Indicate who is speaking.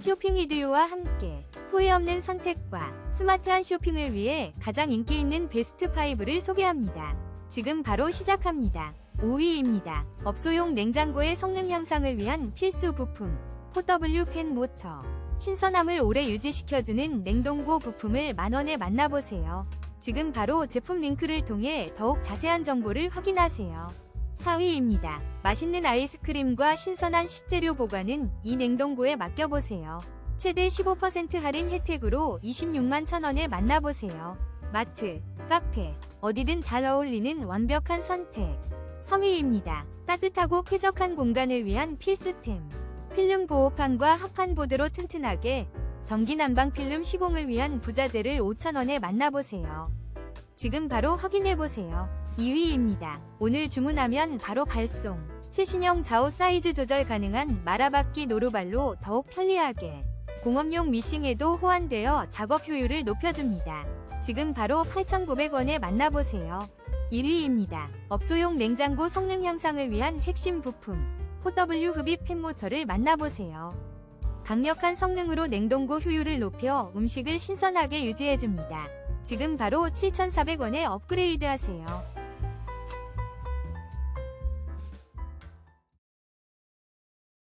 Speaker 1: 쇼핑 이디오와 함께 후회 없는 선택과 스마트한 쇼핑을 위해 가장 인기 있는 베스트 5를 소개합니다. 지금 바로 시작합니다. 5위입니다. 업소용 냉장고의 성능 향상을 위한 필수 부품 4W 펜 모터 신선함을 오래 유지시켜주는 냉동고 부품을 만원에 만나보세요. 지금 바로 제품 링크를 통해 더욱 자세한 정보를 확인하세요. 4위입니다. 맛있는 아이스크림과 신선한 식재료 보관은 이 냉동고에 맡겨보세요. 최대 15% 할인 혜택으로 26만 천원에 만나보세요. 마트, 카페, 어디든 잘 어울리는 완벽한 선택. 3위입니다. 따뜻하고 쾌적한 공간을 위한 필수템. 필름 보호판과 합판 보드로 튼튼하게 전기 난방 필름 시공을 위한 부자재를 5,000원에 만나보세요. 지금 바로 확인해보세요. 2위입니다. 오늘 주문하면 바로 발송. 최신형 좌우 사이즈 조절 가능한 마라바퀴 노루발로 더욱 편리하게 공업용 미싱에도 호환되어 작업 효율을 높여줍니다. 지금 바로 8,900원에 만나보세요. 1위입니다. 업소용 냉장고 성능 향상을 위한 핵심 부품 4W 흡입 팬모터를 만나보세요. 강력한 성능으로 냉동고 효율을 높여 음식을 신선하게 유지해줍니다. 지금 바로 7,400원에 업그레이드 하세요.